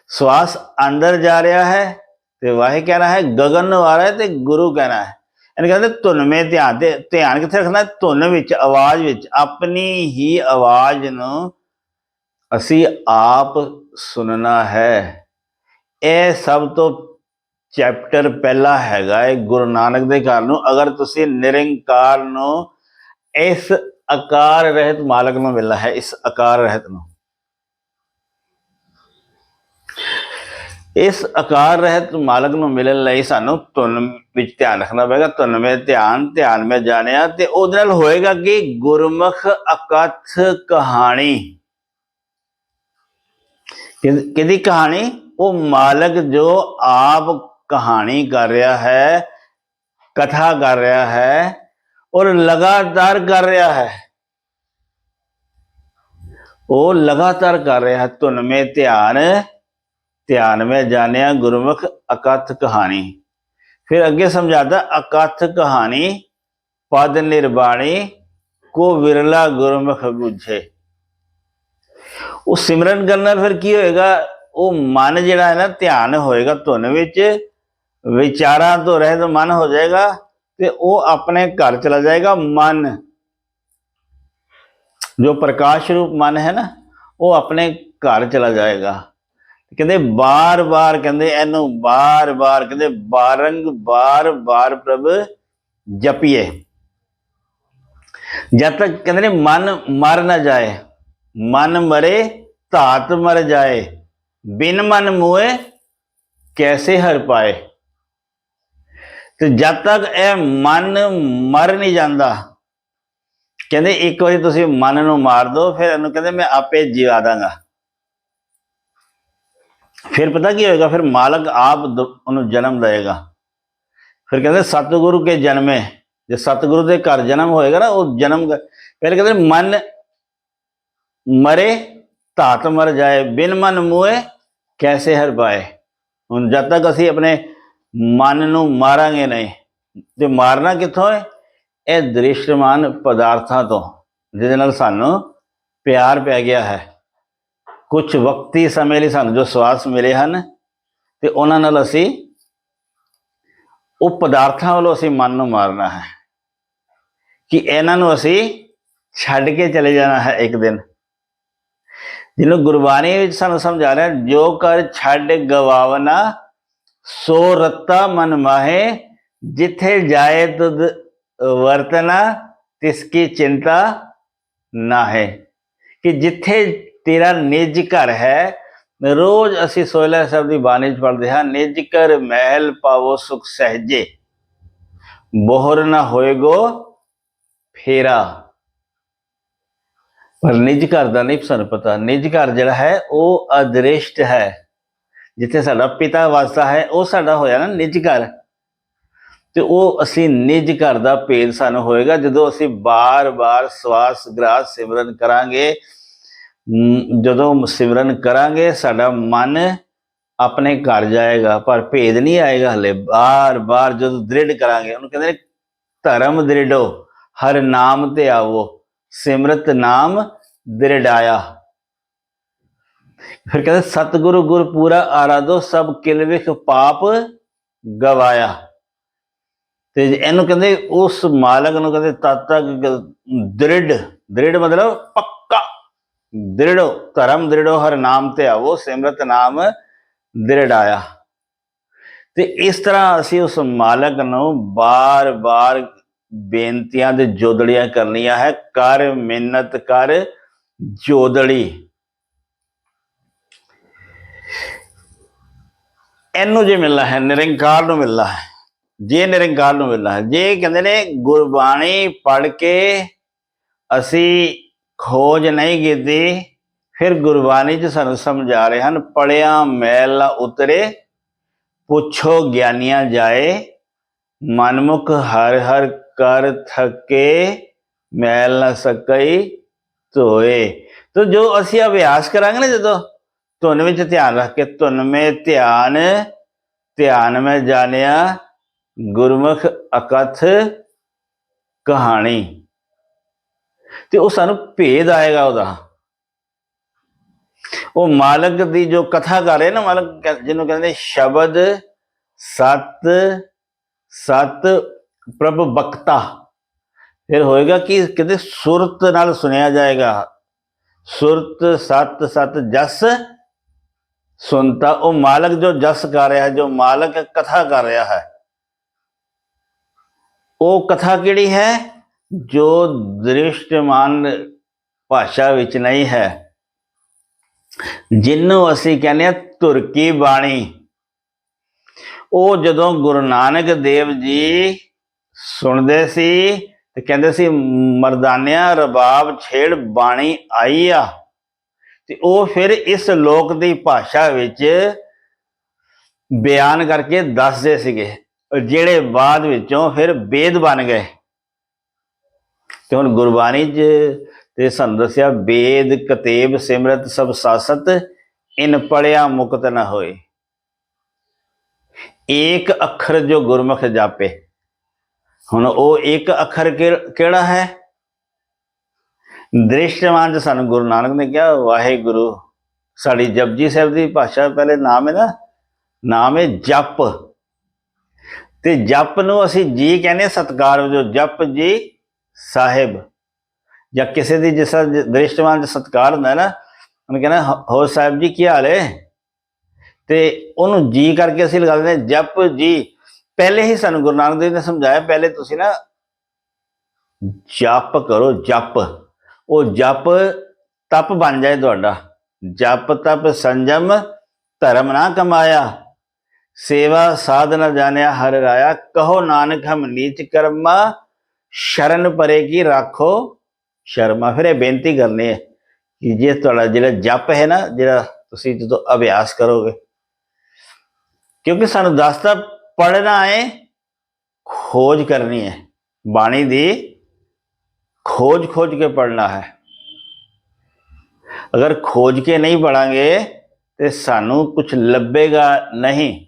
ਸਵਾਸ ਅੰਦਰ ਜਾ ਰਿਹਾ ਹੈ ਤੇ ਵਾਹੇ ਕਹਿਣਾ ਹੈ, ਗਗਨ ਨੂੰ ਆ ਰਿਹਾ ਹੈ ਤੇ ਗੁਰੂ ਕਹਿਣਾ ਹੈ। ਇਹਨੇ ਕਹਿੰਦੇ ਧੁਨ ਮੇ ਧਿਆਨ ਤੇ ਧਿਆਨ ਕਿੱਥੇ ਰੱਖਣਾ? ਧੁਨ ਵਿੱਚ, ਆਵਾਜ਼ ਵਿੱਚ। ਆਪਣੀ ਹੀ ਆਵਾਜ਼ ਨੂੰ ਅਸੀਂ ਆਪ ਸੁਣਨਾ ਹੈ। ਇਹ ਸਭ ਤੋਂ ਚੈਪਟਰ ਪਹਿਲਾ ਹੈਗਾ ਹੈ ਗੁਰੂ ਨਾਨਕ ਦੇ ਘਰ ਨੂੰ। ਅਗਰ ਤੁਸੀਂ ਨਿਰੰਕਾਰ ਨੂੰ ਇਸ ਆਕਾਰ ਰਹਿਤ ਮਾਲਕ ਨੂੰ ਮਿਲਣਾ ਹੈ, ਇਸ ਆਕਾਰ ਰਹਿਤ ਨੂੰ। ਇਸ ਆਕਾਰ ਰਹਿਤ ਮਾਲਕ ਨੂੰ ਮਿਲਣ ਲਈ ਸਾਨੂੰ ਧੁਨ ਵਿੱਚ ਧਿਆਨ ਰੱਖਣਾ ਪਏਗਾ। ਧੁਨ ਵਿੱਚ ਧਿਆਨ ਧਿਆਨ ਵਿੱਚ ਜਾਣਿਆ ਤੇ ਉਹਦੇ ਨਾਲ ਹੋਏਗਾ ਕਿ ਗੁਰਮੁਖ ਅਕਥ ਕਹਾਣੀ। ਕਿਹਦੀ ਕਹਾਣੀ? ਉਹ ਮਾਲਕ ਜੋ ਆਪ ਕਹਾਣੀ ਕਰ ਰਿਹਾ ਹੈ, ਕਥਾ ਕਰ ਰਿਹਾ ਹੈ ਔਰ ਲਗਾਤਾਰ ਕਰ ਰਿਹਾ ਹੈ। ਉਹ ਲਗਾਤਾਰ ਕਰ ਰਿਹਾ ਹੈ। ਧੁਨ ਮੇ ਧਿਆਨ ਧਿਆਨ में ਜਾਣਿਆ ਗੁਰਮੁਖ ਅਕਥ ਕਹਾਣੀ। ਫਿਰ ਅੱਗੇ ਸਮਝਾਦਾ ਅਕਥ ਕਹਾਣੀ, ਪਦ ਨਿਰਬਾਣੀ, ਕੋ ਵਿਰਲਾ ਗੁਰਮੁਖ ਬੁਝੇ। ਉਹ ਸਿਮਰਨ ਕਰਨ ਨਾਲ ਫਿਰ ਕੀ ਹੋਏਗਾ? ਉਹ ਮਨ ਜਿਹੜਾ ਹੈ ਨਾ, ਧਿਆਨ ਹੋਏਗਾ ਧੁਨ ਵਿੱਚ, ਵਿਚਾਰਾਂ ਤੋਂ ਰਹਿਤ ਮਨ ਹੋ ਜਾਏਗਾ ਤੇ ਉਹ ਆਪਣੇ ਘਰ ਚਲਾ ਜਾਏਗਾ ਮਨ। ਜੋ ਪ੍ਰਕਾਸ਼ ਰੂਪ ਮਨ ਹੈ ਨਾ, ਉਹ ਆਪਣੇ ਘਰ ਚਲਾ ਜਾਏਗਾ। ਕਹਿੰਦੇ ਬਾਰ-ਬਾਰ ਕਹਿੰਦੇ ਇਹਨੂੰ ਬਾਰ-ਬਾਰ ਕਹਿੰਦੇ ਬਾਰੰਗ ਬਾਰ-ਬਾਰ ਪ੍ਰਭ ਜਪੀਏ। ਜਦ ਤੱਕ ਕਹਿੰਦੇ ਨੇ ਮਨ ਮਰ ਨਾ ਜਾਏ, ਮਨ ਮਰੇ ਧਾਤ ਮਰ ਜਾਏ, ਬਿਨ ਮਨ ਮੋਏ ਕੈਸੇ ਹਰ ਪਾਏ? ਤੇ ਜਦ ਤੱਕ ਇਹ ਮਨ ਮਰ ਨਹੀਂ ਜਾਂਦਾ, ਕਹਿੰਦੇ ਇੱਕ ਵਾਰੀ ਤੁਸੀਂ ਮਨ ਨੂੰ ਮਾਰ ਦਿਓ, ਫਿਰ ਇਹਨੂੰ ਕਹਿੰਦੇ ਮੈਂ ਆਪੇ ਜਿਵਾ ਦਾਂਗਾ। ਫਿਰ ਪਤਾ ਕੀ ਹੋਏਗਾ, ਫਿਰ ਮਾਲਕ ਆਪ ਦ- ਉਹਨੂੰ ਜਨਮ ਦੇਵੇਗਾ ਫਿਰ ਕਹਿੰਦੇ ਸਤਿਗੁਰੂ ਕੇ ਜਨਮੇ। ਜੇ ਸਤਿਗੁਰੂ ਦੇ ਘਰ ਜਨਮ ਹੋਏਗਾ ਨਾ, ਉਹ ਜਨਮ ਕ- ਫਿਰ ਕਹਿੰਦੇ ਮਨ ਮਰੇ, ਧਾਤ ਮਰ ਜਾਏ, ਬਿਨ ਮਨ ਮੋਏ ਕੈਸੇ ਹਰ ਪਾਏ ਹੁਣ ਜਦ ਤੱਕ ਅਸੀਂ ਆਪਣੇ ਮਨ ਨੂੰ ਮਾਰਾਂਗੇ ਨਹੀਂ, ਤੇ ਮਾਰਨਾ ਕਿੱਥੋਂ ਹੈ? ਇਹ ਦ੍ਰਿਸ਼ਟਮਾਨ ਪਦਾਰਥਾਂ ਤੋਂ, ਜਿਹਦੇ ਨਾਲ ਸਾਨੂੰ ਪਿਆਰ ਪੈ ਗਿਆ ਹੈ। ਕੁਝ ਵਕਤੀ ਸਮੇਂ ਲਈ ਸਾਨੂੰ ਜੋ ਸਵਾਸ ਮਿਲੇ ਹਨ ਤੇ ਉਹਨਾਂ ਨਾਲ ਅਸੀਂ ਉਹ ਪਦਾਰਥਾਂ ਵੱਲੋਂ ਅਸੀਂ ਮਨ ਨੂੰ ਮਾਰਨਾ ਹੈ ਕਿ ਇਹਨਾਂ ਨੂੰ ਅਸੀਂ ਛੱਡ ਕੇ ਚਲੇ ਜਾਣਾ ਹੈ ਇੱਕ ਦਿਨ। ਜਿਹਨੂੰ ਗੁਰਬਾਣੀ ਵਿੱਚ ਸਾਨੂੰ ਸਮਝਾ ਰਿਹਾ, ਜੋ ਕਰ ਛੱਡ ਗਵਾਵਨਾ, ਸੋ ਰੱਤਾ ਮਨ ਮਾਹੇ, ਜਿੱਥੇ ਜਾਏ ਤੁਧ ਵਰਤਨਾ, ਤਿਸ ਕੀ ਚਿੰਤਾ ਨਾ ਹੈ ਕਿ ਜਿੱਥੇ ਤੇਰਾ ਨਿਜ ਘਰ ਹੈ। ਰੋਜ਼ ਅਸੀਂ ਸੋਹਿਲਾ ਸਾਹਿਬ ਦੀ ਬਾਣੀ ਚ ਪੜ੍ਹਦੇ ਹਾਂ, ਨਿਜ ਘਰ ਮਹਿਲ ਪਾਵੋ ਸੁਖ ਸਹਜੇ। ਬੋਹਰ ਨਾ ਹੋਏਗੋ ਫੇਰਾ। ਪਰ ਨਿਜ ਘਰ ਦਾ ਨਹੀਂ ਸਾਨੂੰ ਪਤਾ। ਨਿਜ ਘਰ ਜਿਹੜਾ ਹੈ, ਉਹ ਅਦ੍ਰਿਸ਼ਟ ਹੈ। ਜਿੱਥੇ ਸਾਡਾ ਪਿਤਾ ਵਸਦਾ ਹੈ, ਉਹ ਸਾਡਾ ਹੋਇਆ ਨਾ ਨਿਜ ਘਰ। ਤੇ ਉਹ ਅਸੀਂ ਨਿਜ ਘਰ ਦਾ ਭੇਦ ਸਾਨੂੰ ਹੋਏਗਾ। ਜਦੋਂ ਅਸੀਂ ਬਾਰ-ਬਾਰ ਸਵਾਸ ਗ੍ਰਾਸ ਸਿਮਰਨ ਕਰਾਂਗੇ ਜਦੋਂ ਸਿਮਰਨ ਕਰਾਂਗੇ, ਸਾਡਾ ਮਨ ਆਪਣੇ ਘਰ ਜਾਏਗਾ, ਪਰ ਭੇਦ ਨਹੀਂ ਆਏਗਾ ਹਲੇ। ਬਾਰ-ਬਾਰ ਜਦੋਂ ਦ੍ਰਿੜ ਕਰਾਂਗੇ, ਉਹਨੂੰ ਕਹਿੰਦੇ ਨੇ ਧਰਮ ਦ੍ਰਿੜੋ, ਹਰ ਨਾਮ ਤੇ ਆਵੋ। ਸਿਮਰਤ ਨਾਮ ਦ੍ਰਿੜਾਇਆ। ਫਿਰ ਕਹਿੰਦੇ, ਸਤਿਗੁਰੂ ਗੁਰ ਪੂਰਾ ਆਰਾਧੋ, ਸਭ ਕਿਲ ਵਿਖ ਪਾਪ ਗਵਾਇਆ। ਤੇ ਇਹਨੂੰ ਕਹਿੰਦੇ, ਉਸ ਮਾਲਕ ਨੂੰ ਕਹਿੰਦੇ, ਤਦ ਤੱਕ ਦ੍ਰਿੜ ਦ੍ਰਿੜ ਮਤਲਬ ਦ੍ਰਿੜੋ ਧਰਮ ਦ੍ਰਿੜੋ ਹਰ ਨਾਮ ਤੇ ਆਵੋ ਸਿਮਰਤ ਨਾਮ ਦ੍ਰਿੜਾਇਆ ਤੇ ਇਸ ਤਰ੍ਹਾਂ ਅਸੀਂ ਉਸ ਮਾਲਕ ਨੂੰ ਬਾਰ-ਬਾਰ ਬੇਨਤੀਆਂ ਦੇ ਜੋਦੜੀਆਂ ਕਰਨੀਆਂ ਹੈ ਕਰ ਮਿਹਨਤ ਕਰ ਜੋਦੜੀ ਇਹਨੂੰ ਜੇ ਮਿਲਣਾ ਹੈ ਨਿਰੰਕਾਰ ਨੂੰ ਮਿਲਣਾ ਹੈ ਜੇ ਨਿਰੰਕਾਰ ਨੂੰ ਮਿਲਣਾ ਹੈ ਜੇ ਕਹਿੰਦੇ ਨੇ ਗੁਰਬਾਣੀ ਪੜ੍ਹ ਕੇ ਅਸੀਂ ਖੋਜ ਨਹੀਂ ਕੀਤੀ, ਫਿਰ ਗੁਰਬਾਣੀ ਚ ਸਾਨੂੰ ਸਮਝਾ ਰਹੇ ਹਨ, ਪੜਿਆ ਮੈਲ ਨਾ ਉਤਰੇ, ਪੁੱਛੋ ਗਿਆਨੀਆਂ ਜਾਏ, ਮਨਮੁਖ ਹਰ ਹਰ ਕਰ ਥਕੇ, ਮੈਲ ਨਾ ਸਕਈ ਧੋਏ। ਤੋ ਜੋ ਅਸੀਂ ਅਭਿਆਸ ਕਰਾਂਗੇ ਨਾ ਜਦੋਂ, ਧੁਨ ਵਿੱਚ ਧਿਆਨ ਰੱਖ ਕੇ, ਧੁਨ ਮੇ ਧਿਆਨ ਧਿਆਨ ਮੈਂ ਜਾਣਿਆ, ਗੁਰਮੁਖ ਅਕਥ ਕਹਾਣੀ। ਤੇ ਉਹ ਸਾਨੂੰ ਭੇਦ ਆਏਗਾ ਉਹਦਾ। ਉਹ ਮਾਲਕ ਦੀ ਜੋ ਕਥਾ ਕਰ ਰਿਹਾ ਨਾ, ਮਾਲਕ ਜਿਹਨੂੰ ਕਹਿੰਦੇ ਸ਼ਬਦ, ਸਤ ਸਤ ਪ੍ਰਭ ਬਖਤਾ। ਫਿਰ ਹੋਏਗਾ ਕਿ ਕਿਤੇ ਸੁਰਤ ਨਾਲ ਸੁਣਿਆ ਜਾਏਗਾ। ਸੁਰਤ, ਸਤ ਸਤ, ਜਸ ਸੁਣਤਾ। ਉਹ ਮਾਲਕ ਜੋ ਜਸ ਕਰ ਰਿਹਾ ਹੈ ਜੋ ਮਾਲਕ ਕਥਾ ਕਰ ਰਿਹਾ ਹੈ, ਉਹ ਕਥਾ ਕਿਹੜੀ ਹੈ? ਜੋ ਦ੍ਰਿਸ਼ਟਮਾਨ ਭਾਸ਼ਾ ਵਿੱਚ ਨਹੀਂ ਹੈ ਜਿਹਨੂੰ ਅਸੀਂ ਕਹਿੰਦੇ ਆ ਤੁਰਕੀ ਬਾਣੀ, ਉਹ ਜਦੋਂ ਗੁਰੂ ਨਾਨਕ ਦੇਵ ਜੀ ਸੁਣਦੇ ਸੀ ਤੇ ਕਹਿੰਦੇ ਸੀ, ਮਰਦਾਨਿਆ ਰਬਾਬ ਛੇੜ ਬਾਣੀ ਆਈ ਆ, ਤੇ ਉਹ ਫਿਰ ਇਸ ਲੋਕ ਦੀ ਭਾਸ਼ਾ ਵਿੱਚ ਬਿਆਨ ਕਰਕੇ ਦੱਸਦੇ ਸੀਗੇ, ਜਿਹੜੇ ਬਾਅਦ ਵਿੱਚੋਂ ਫਿਰ ਵੇਦ ਬਣ ਗਏ। ਤੇ ਹੁਣ ਗੁਰਬਾਣੀ 'ਚ ਤੇ ਸਾਨੂੰ ਦੱਸਿਆ, ਵੇਦ, ਕਤੇਬ, ਸਿਮਰਤ ਸਭ ਸਾਸਤ, ਇਨ ਪੜਿਆ ਮੁਕਤ ਨਾ ਹੋਏ। ਏਕ ਅੱਖਰ ਜੋ ਗੁਰਮੁਖ ਜਾਪੇ। ਹੁਣ ਉਹ ਇੱਕ ਅੱਖਰ ਕਿਹੜਾ ਹੈ? ਦ੍ਰਿਸ਼ਟਮਾਨ ਚ ਸਾਨੂੰ ਗੁਰੂ ਨਾਨਕ ਨੇ ਕਿਹਾ, ਵਾਹਿਗੁਰੂ, ਸਾਡੀ ਜਪਜੀ ਸਾਹਿਬ ਦੀ ਭਾਸ਼ਾ ਪਹਿਲੇ ਨਾਮ ਹੈ ਨਾ, ਨਾਮ ਹੈ ਜਪ। ਤੇ ਜਪ ਨੂੰ ਅਸੀਂ ਜੀ ਕਹਿੰਦੇ ਹਾਂ ਸਤਕਾਰ ਵਜੋਂ, ਜਪ ਜੀ ਸਾਹਿਬ ਜਾਂ ਕਿਸੇ ਦੀ ਜਿਸ ਦ੍ਰਿਸ਼ਟਮਾਨ ਚ ਸਤਕਾਰ ਹੁੰਦਾ ਨਾ ਉਹਨੂੰ ਕਹਿੰਦਾ "ਹੋ- ਹੋਰ ਸਾਹਿਬ ਜੀ ਕੀ ਹਾਲ ਹੈ? ਤੇ ਉਹਨੂੰ ਜੀ ਕਰਕੇ ਅਸੀਂ ਲਗਾ ਦਿੰਦੇ ਹਾਂ, ਜਪ ਜੀ ਪਹਿਲੇ ਹੀ ਸਾਨੂੰ ਗੁਰੂ ਨਾਨਕ ਦੇਵ ਨੇ ਸਮਝਾਇਆ ਪਹਿਲੇ ਤੁਸੀਂ ਨਾ ਜਪ ਕਰੋ ਜਪ। ਉਹ ਜਪ ਤਪ ਬਣ ਜਾਏ ਤੁਹਾਡਾ। ਜਪ ਤਪ ਸੰਜਮ ਧਰਮ ਨਾ ਕਮਾਇਆ। ਸੇਵਾ ਸਾਧਨਾ ਜਾਣਿਆ ਹਰ ਰਾਇਆ ਕਹੋ ਨਾਨਕ ਹਮ ਨੀਚ ਕਰਮਾ ਸ਼ਰਨ ਪਰੇ ਕੀ ਰੱਖੋ? ਸ਼ਰਮਾ, ਫਿਰ ਇਹ ਬੇਨਤੀ ਕਰਨੀ ਹੈ ਕਿ ਜੇ ਤੁਹਾਡਾ ਜਿਹੜਾ ਜਪ ਹੈ ਨਾ, ਜਿਹੜਾ ਤੁਸੀਂ ਜਦੋਂ ਅਭਿਆਸ ਕਰੋਗੇ, ਕਿਉਂਕਿ ਸਾਨੂੰ ਦੱਸਦਾ ਪੜਨਾ ਹੈ, ਖੋਜ ਕਰਨੀ ਹੈ। ਬਾਣੀ ਦੀ ਖੋਜ ਖੋਜ ਕੇ ਪੜਨਾ ਹੈ। ਅਗਰ ਖੋਜ ਕੇ ਨਹੀਂ ਪੜਾਂਗੇ ਤੇ ਸਾਨੂੰ ਕੁਝ ਲੱਭੇਗਾ ਨਹੀਂ।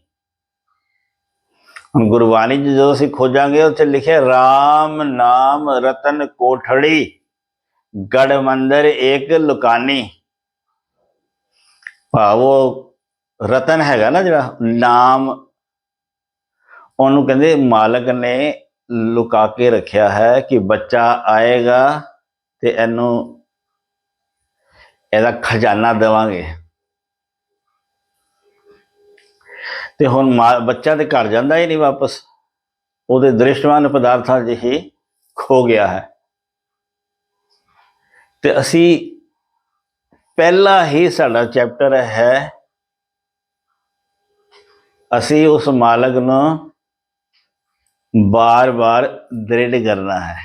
ਗੁਰਬਾਣੀ 'ਚ ਜਦੋਂ ਅਸੀਂ ਖੋਜਾਂਗੇ, ਉੱਥੇ ਲਿਖਿਆ RAM ਨਾਮ ਰਤਨ ਕੋਠੜੀ, ਗੜ ਮੰਦਰ ਏਕ ਲੁਕਾਨੀ। ਭਾਵੋ ਰਤਨ ਹੈਗਾ ਨਾ ਜਿਹੜਾ, ਨਾਮ। ਉਹਨੂੰ ਕਹਿੰਦੇ ਮਾਲਕ ਨੇ ਲੁਕਾ ਕੇ ਰੱਖਿਆ ਹੈ ਕਿ ਬੱਚਾ ਆਏਗਾ ਤੇ ਇਹਨੂੰ, ਇਹਦਾ ਖਜ਼ਾਨਾ ਦੇਵਾਂਗੇ। ਤੇ ਹੁਣ ਮਾ- ਬੱਚਾ ਤੇ ਘਰ ਜਾਂਦਾ ਹੀ ਨਹੀਂ ਵਾਪਸ। ਉਹਦੇ ਦ੍ਰਿਸ਼ਟਵਾਨ ਪਦਾਰਥਾਂ 'ਚ ਹੀ ਖੋ ਗਿਆ ਹੈ। ਤੇ ਅਸੀਂ ਪਹਿਲਾ ਹੀ ਸਾਡਾ ਚੈਪਟਰ ਹੈ, ਅਸੀਂ ਉਸ ਮਾਲਕ ਨੂੰ ਬਾਰ-ਬਾਰ ਦ੍ਰਿੜ ਕਰਨਾ ਹੈ।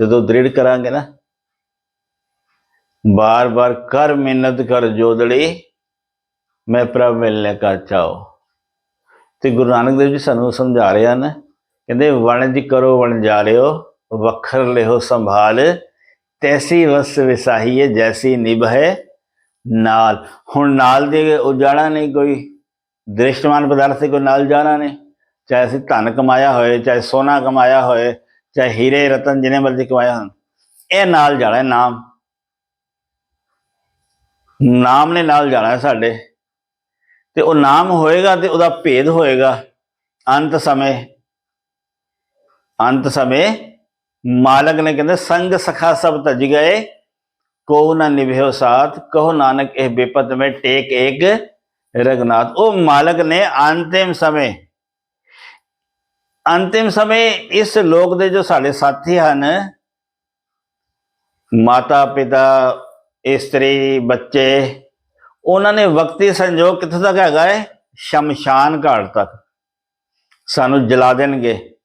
ਜਦੋਂ ਦ੍ਰਿੜ ਕਰਾਂਗੇ ਨਾ, ਬਾਰ-ਬਾਰ ਕਰ ਮਿਹਨਤ ਕਰ ਜੋਦੜੀ, ਮੈਂ ਪ੍ਰਭ ਮਿਲਨੇ ਕਾ ਚਾਓ ਤੇ ਗੁਰੂ ਨਾਨਕ ਦੇਵ ਜੀ ਸਾਨੂੰ ਸਮਝਾ ਰਹੇ ਹਨ, ਕਹਿੰਦੇ, ਵਣਜ ਕਰੋ ਵਣਜਾਰਿਓ ਵਖਰ ਲਿਓ, ਸੰਭਾਲ, ਤੈਸੀ ਵਸ ਵਿਸਾਹੀਏ, ਜੈਸੀ ਨਿਭੈ ਨਾਲ। ਹੁਣ ਨਾਲ ਦੇ ਉਜਾੜਾ ਨਹੀਂ ਕੋਈ, ਦ੍ਰਿਸ਼ਟਮਾਨ ਪਦਾਰਥ ਤੇ ਕੋਈ ਨਾਲ ਜਾਣਾ ਨਹੀਂ। ਚਾਹੇ ਅਸੀਂ ਧਨ ਕਮਾਇਆ ਹੋਏ, ਚਾਹੇ ਸੋਨਾ ਕਮਾਇਆ ਹੋਏ, ਚਾਹੇ ਹੀਰੇ, ਰਤਨ ਜਿਹਨੇ ਮਰਜ਼ੀ ਕਮਾਇਆ ਹੋਣ, ਇਹ ਨਾਲ ਜਾਣਾ ਨਾਮ। ਨਾਮ ਨੇ ਨਾਲ ਜਾਣਾ ਸਾਡੇ। ਤੇ ਉਹ ਨਾਮ ਹੋਏਗਾ ਤੇ ਉਹਦਾ ਭੇਦ ਹੋਏਗਾ। ਅੰਤ ਸਮੇਂ ਅੰਤ ਸਮੇਂ ਮਾਲਕ ਨੇ ਕਹਿੰਦੇ, ਸੰਗ ਸਖਾ ਸਭ ਤਜ ਗਏ ਕੋ ਨਾ ਨਿਭਿਓ ਸਾਥ, ਕਹੋ ਨਾਨਕ ਇਹ ਬੇਪਤ में ਟੇਕ ਏਕ ਰਗਨਾਥ ਉਹ ਮਾਲਕ ਨੇ ਅੰਤਿਮ ਸਮੇਂ ਅੰਤਿਮ ਸਮੇਂ ਇਸ ਲੋਕ ਦੇ ਜੋ ਸਾਡੇ ਸਾਥੀ ਹਨ ਮਾਤਾ ਪਿਤਾ ਇਸਤਰੀ, ਬੱਚੇ ਉਹਨਾਂ ਨੇ ਵਕਤੀ ਸੰਜੋਗ ਕਿੱਥੋਂ ਤੱਕ ਹੈਗਾ ਹੈ ਸ਼ਮਸ਼ਾਨ ਘਾਟ ਤੱਕ। ਸਾਨੂੰ ਜਲਾ ਦੇਣਗੇ।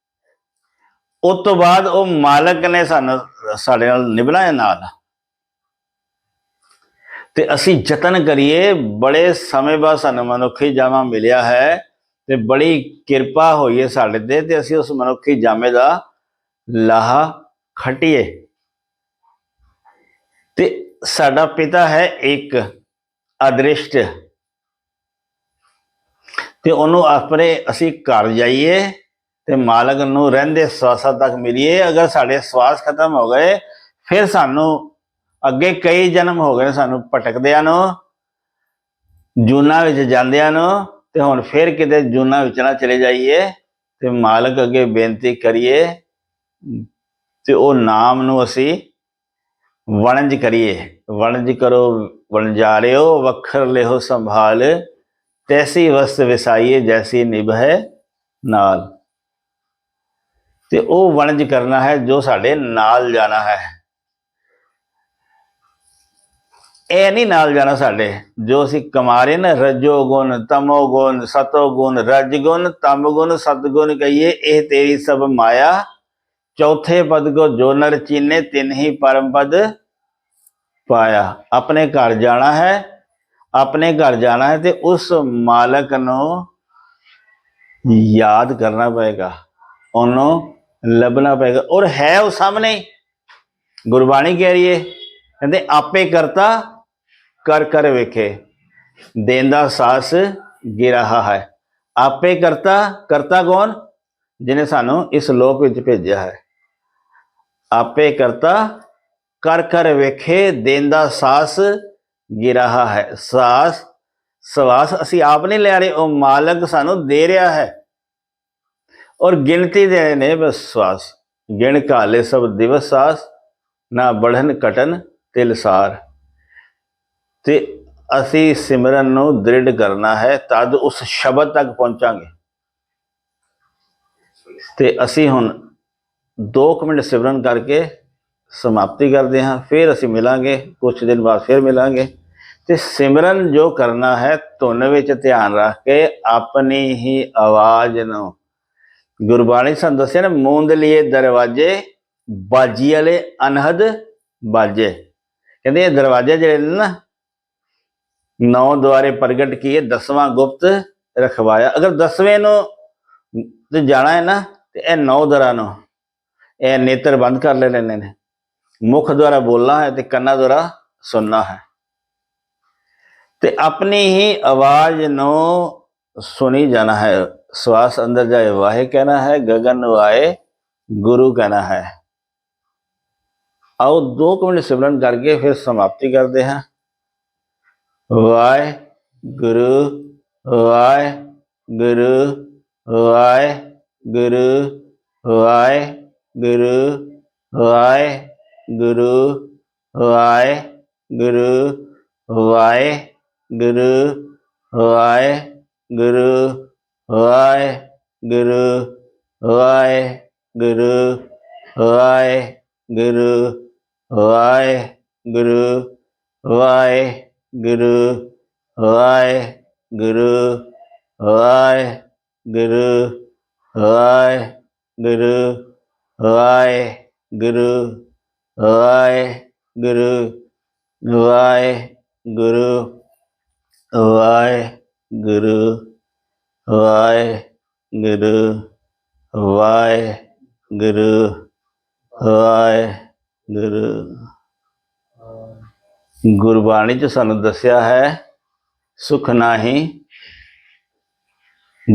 ਉਸ ਤੋਂ ਬਾਅਦ ਉਹ ਮਾਲਕ ਨੇ ਸਾਨੂੰ, ਸਾਡੇ ਨਾਲ ਨਿਭਣਾ ਹੈ ਨਾਲ। ਤੇ ਅਸੀਂ ਯਤਨ ਕਰੀਏ, ਬੜੇ ਸਮੇਂ ਬਾਅਦ ਸਾਨੂੰ ਮਨੁੱਖੀ ਜਾਮਾ ਮਿਲਿਆ ਹੈ ਤੇ ਬੜੀ ਕਿਰਪਾ ਹੋਈ ਹੈ ਸਾਡੇ ਤੇ ਤੇ ਅਸੀਂ ਉਸ ਮਨੁੱਖੀ ਜਾਮੇ ਦਾ ਲਾਹਾ ਖਟੀਏ। ਤੇ ਸਾਡਾ ਪਿਤਾ ਹੈ ਇੱਕ। ਅਦ੍ਰਿਸ਼ਟ। ਤੇ ਉਹਨੂੰ ਆਪਣੇ ਅਸੀਂ ਘਰ ਜਾਈਏ ਤੇ ਮਾਲਕ ਨੂੰ ਰਹਿੰਦੇ ਸਵਾਸਾਂ ਤੱਕ ਮਿਲੀਏ। ਅਗਰ ਸਾਡੇ ਸਵਾਸ ਖਤਮ ਹੋ ਗਏ, ਫਿਰ ਸਾਨੂੰ ਅੱਗੇ ਕਈ ਜਨਮ ਹੋ ਗਏ ਸਾਨੂੰ ਭਟਕਦਿਆਂ ਨੂੰ, ਜੂਨਾ ਵਿੱਚ ਜਾਂਦਿਆਂ ਨੂੰ ਤੇ ਹੁਣ ਫਿਰ ਕਿਤੇ ਜੂਨਾ ਵਿੱਚ ਨਾ ਚਲੇ ਜਾਈਏ ਤੇ ਮਾਲਕ ਅੱਗੇ ਬੇਨਤੀ ਕਰੀਏ ਤੇ ਉਹ ਨਾਮ ਨੂੰ ਅਸੀਂ ਵਣਜ ਕਰੀਏ। ਵਣਜ ਕਰੋ ਵਣਜਾਰਿਓ, ਵਖਰ ਲਿਓ ਸੰਭਾਲ, ਤੈਸੀ ਵਸਤ ਵਿਸਾਈਏ ਜੈਸੀ ਨਿਭੈ ਨਾਲ। ਤੇ ਉਹ ਵਣਜ ਕਰਨਾ ਹੈ ਜੋ ਸਾਡੇ ਨਾਲ ਜਾਣਾ ਹੈ। ਇਹ ਨਹੀਂ ਨਾਲ ਜਾਣਾ ਸਾਡੇ, ਜੋ ਅਸੀਂ ਕਮਾ ਰਹੇ ਨਾ ਰਜੋ ਗੁਣ, ਤਮੋ ਗੁਣ, ਸਤੋ ਗੁਣ, ਰਜ ਗੁਣ, ਤਮ ਗੁਣ, ਸਤ ਗੁਣ ਕਹੀਏ, ਇਹ ਤੇਰੀ ਸਭ ਮਾਇਆ। ਚੌਥੇ ਪਦ ਕੋ ਜੋ ਨਰ ਚੀਨੇ, ਤਿੰਨ ਹੀ ਪਰਮ ਪਦ। ਪਾਇਆ। ਆਪਣੇ ਘਰ ਜਾਣਾ ਹੈ, ਆਪਣੇ ਘਰ ਜਾਣਾ ਹੈ ਤੇ ਉਸ ਮਾਲਕ ਨੂੰ ਯਾਦ ਕਰਨਾ ਪਏਗਾ। ਉਹਨੂੰ ਲੱਭਣਾ ਪਏਗਾ। ਔਰ ਹੈ ਉਹ ਸਾਹਮਣੇ। ਗੁਰਬਾਣੀ ਕਹਿ ਰਹੀ ਹੈ, ਕਹਿੰਦੇ, ਆਪੇ ਕਰਤਾ, ਕਰ ਕਰ ਵੇਖੇ। ਦੇਂਦਾ ਸਾਸ ਗਿਰਹਾ ਹੈ। ਆਪੇ ਕਰਤਾ ਕਰਤਾ ਕੌਣ? ਜਿਹਨੇ ਸਾਨੂੰ ਇਸ ਲੋਕ ਵਿੱਚ ਭੇਜਿਆ ਹੈ। ਆਪੇ ਕਰਤਾ ਕਰ ਕਰ ਵੇਖੇ ਦੇਂਦਾ ਸਾਸ ਗਿਰਹਾ ਹੈ? ਸਾਸ, ਸਵਾਸ ਅਸੀਂ ਆਪ ਨਹੀਂ ਲੈ ਰਹੇ, ਉਹ ਮਾਲਕ ਸਾਨੂੰ ਦੇ ਰਿਹਾ ਹੈ। ਔਰ ਗਿਣਤੀ ਦੇ ਨੇ ਵਿਸ਼ਵਾਸ ਗਿਣ ਕਾਲੇ ਸਭ ਦਿਵਸ ਸਾਸ, ਨਾ ਬੜਨ ਕਟਨ ਤਿਲਸਾਰ ਤੇ ਅਸੀਂ ਸਿਮਰਨ ਨੂੰ ਦ੍ਰਿੜ ਕਰਨਾ ਹੈ, ਤਦ ਉਸ ਸ਼ਬਦ ਤੱਕ ਪਹੁੰਚਾਂਗੇ। ਤੇ ਅਸੀਂ ਹੁਣ 2 ਮਿੰਟ ਸਿਮਰਨ ਕਰਕੇ ਸਮਾਪਤੀ ਕਰਦੇ ਹਾਂ, ਫਿਰ ਅਸੀਂ ਮਿਲਾਂਗੇ ਕੁਝ ਦਿਨ ਬਾਅਦ ਫਿਰ ਮਿਲਾਂਗੇ। ਤੇ ਸਿਮਰਨ ਜੋ ਕਰਨਾ ਹੈ, ਧੁਨ ਵਿੱਚ ਧਿਆਨ ਰੱਖ ਕੇ ਆਪਣੀ ਹੀ ਆਵਾਜ਼ ਨੂੰ। ਗੁਰਬਾਣੀ ਸਾਨੂੰ ਦੱਸਿਆ ਨਾ, ਮੂੰਦ ਲਈ ਦਰਵਾਜ਼ੇ, ਬਾਜੀ ਵਾਲੇ ਅਨਹਦ ਬਾਜੇ। ਕਹਿੰਦੇ ਇਹ ਦਰਵਾਜ਼ੇ ਜਿਹੜੇ ਨੇ ਨਾ, ਨੌ ਦੁਆਰੇ ਪ੍ਰਗਟ ਕੀਏ, ਦਸਵਾਂ ਗੁਪਤ ਰਖਵਾਇਆ। ਅਗਰ ਦਸਵੇਂ ਨੂੰ ਤੇ ਜਾਣਾ ਹੈ ਨਾ, ਤੇ ਇਹ ਨੌ ਦਰਾਂ ਨੂੰ, ਇਹ ਨੇਤਰ ਬੰਦ ਕਰ ਲੈ ਲੈਣੇ ਨੇ। मुख ਦੁਆਰਾ ਬੋਲਣਾ ਹੈ ਤੇ ਕੰਨਾਂ ਦੁਆਰਾ ਸੁਣਨਾ ਹੈ। ਤੇ ਆਪਣੀ ਹੀ ਆਵਾਜ਼ ਨੂੰ ਸੁਣੀ ਜਾਣਾ ਹੈ। ਸਵਾਸ ਅੰਦਰ ਜਾਏ, ਵਾਹੇ ਕਹਿਣਾ ਹੈ, ਗਗਨ ਵਾਏ ਗੁਰੂ ਕਹਿਣਾ ਹੈ। ਆਓ ਦੋ ਕੁ ਮਿੰਟ ਸਿਮਰਨ ਕਰਕੇ ਫਿਰ ਸਮਾਪਤੀ ਕਰਦੇ ਹਾਂ। Waheguru Waheguru Waheguru Waheguru ਵਾਏ Waheguru Waheguru Waheguru Waheguru Waheguru Waheguru Waheguru Waheguru Waheguru Waheguru Waheguru Waheguru Waheguru Waheguru Waheguru Waheguru Waheguru Waheguru Waheguru Waheguru Waheguru Gurbani ਚ ਸਾਨੂੰ ਦੱਸਿਆ ਹੈ, ਸੁਖ ਨਾਹੀ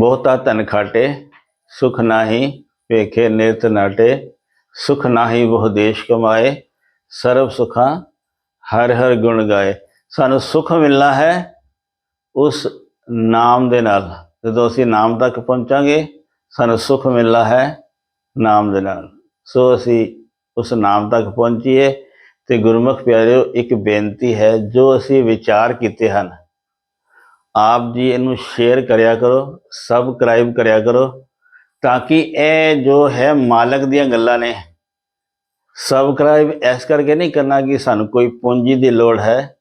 ਬਹੁਤਾ ਧਨ ਖਾਟੇ, ਸੁਖ ਨਾਹੀ ਵੇਖੇ ਨਿਰਤ ਨਾਟੇ। ਸੁਖ ਨਾਹੀ ਬਹੁ ਦੇਸ਼ ਕਮਾਏ, ਸਰਬ ਸੁਖਾਂ ਹਰ ਹਰ ਗੁਣ ਗਾਏ। ਸਾਨੂੰ ਸੁਖ ਮਿਲਣਾ ਹੈ ਉਸ ਨਾਮ ਦੇ ਨਾਲ। ਜਦੋਂ ਅਸੀਂ ਨਾਮ ਤੱਕ ਪਹੁੰਚਾਂਗੇ, ਸਾਨੂੰ ਸੁਖ ਮਿਲਣਾ ਹੈ ਨਾਮ ਦੇ ਨਾਲ। ਸੋ ਅਸੀਂ ਉਸ ਨਾਮ ਤੱਕ ਪਹੁੰਚੀਏ ਤੇ ਗੁਰਮੁਖ ਪਿਆਰਿਓ, ਇੱਕ ਬੇਨਤੀ ਹੈ, ਜੋ ਅਸੀਂ ਵਿਚਾਰ ਕੀਤੇ ਹਨ, ਆਪ ਜੀ ਇਹਨੂੰ ਸ਼ੇਅਰ ਕਰਿਆ ਕਰੋ ਸਬਸਕ੍ਰਾਈਬ ਕਰਿਆ ਕਰੋ। ਤਾਂ ਕਿ ਇਹ ਜੋ ਹੈ ਮਾਲਕ ਦੀਆਂ ਗੱਲਾਂ ਨੇ ਸਬਸਕ੍ਰਾਈਬ ਇਸ ਕਰਕੇ ਨਹੀਂ ਕਰਨਾ ਕਿ ਸਾਨੂੰ ਕੋਈ ਪੂੰਜੀ ਦੀ ਲੋੜ ਹੈ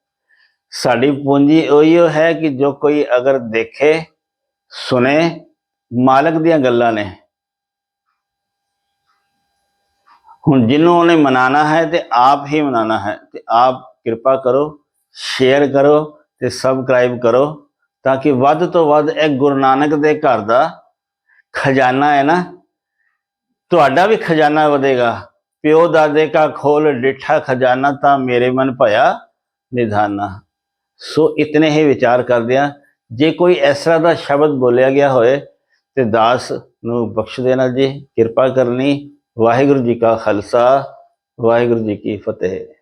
ਸਾਡੀ ਪੂੰਜੀ ਉਹੀ ਹੈ ਕਿ ਜੋ ਕੋਈ ਅਗਰ ਦੇਖੇ ਸੁਨੇ ਮਾਲਕ ਦੀਆਂ ਗੱਲਾਂ ਨੇ ਹੁਣ ਜਿਹਨੂੰ ਉਹਨੇ ਮਨਾਣਾ ਹੈ ਤੇ ਆਪ ਹੀ ਮਨਾਣਾ ਹੈ ਤੇ ਆਪ ਕਿਰਪਾ ਕਰੋ ਸ਼ੇਅਰ ਕਰੋ ਤੇ ਸਬਸਕ੍ਰਾਈਬ ਕਰੋ ਤਾਂ ਕਿ ਵੱਧ ਤੋਂ ਵੱਧ ਇਹ ਗੁਰੂ ਨਾਨਕ ਦੇ ਘਰ ਦਾ ਖਜ਼ਾਨਾ ਹੈ ਨਾ, ਤੁਹਾਡਾ ਵੀ ਖਜ਼ਾਨਾ ਵਧੇਗਾ। ਪਿਓ ਦਾਦੇ ਕਾ ਖੋਲ, ਡਿਠਾ ਖਜ਼ਾਨਾ ਤਾਂ ਮੇਰੇ ਮਨ ਭਇਆ ਨਿਧਾਨਾ। ਸੋ ਇਤਨੇ ਹੀ ਵਿਚਾਰ ਕਰਦੇ ਕਰਦਿਆਂ ਜੇ ਕੋਈ ਇਸ ਤਰ੍ਹਾਂ ਦਾ ਸ਼ਬਦ ਬੋਲਿਆ ਗਿਆ ਹੋਏ, ਤੇ ਦਾਸ ਨੂੰ ਬਖਸ਼ ਦੇਣਾ ਜੀ, ਕਿਰਪਾ ਕਰਨੀ। ਵਾਹਿਗੁਰੂ ਜੀ ਕਾ ਖਾਲਸਾ, ਵਾਹਿਗੁਰੂ ਜੀ ਕੀ ਫਤਿਹ।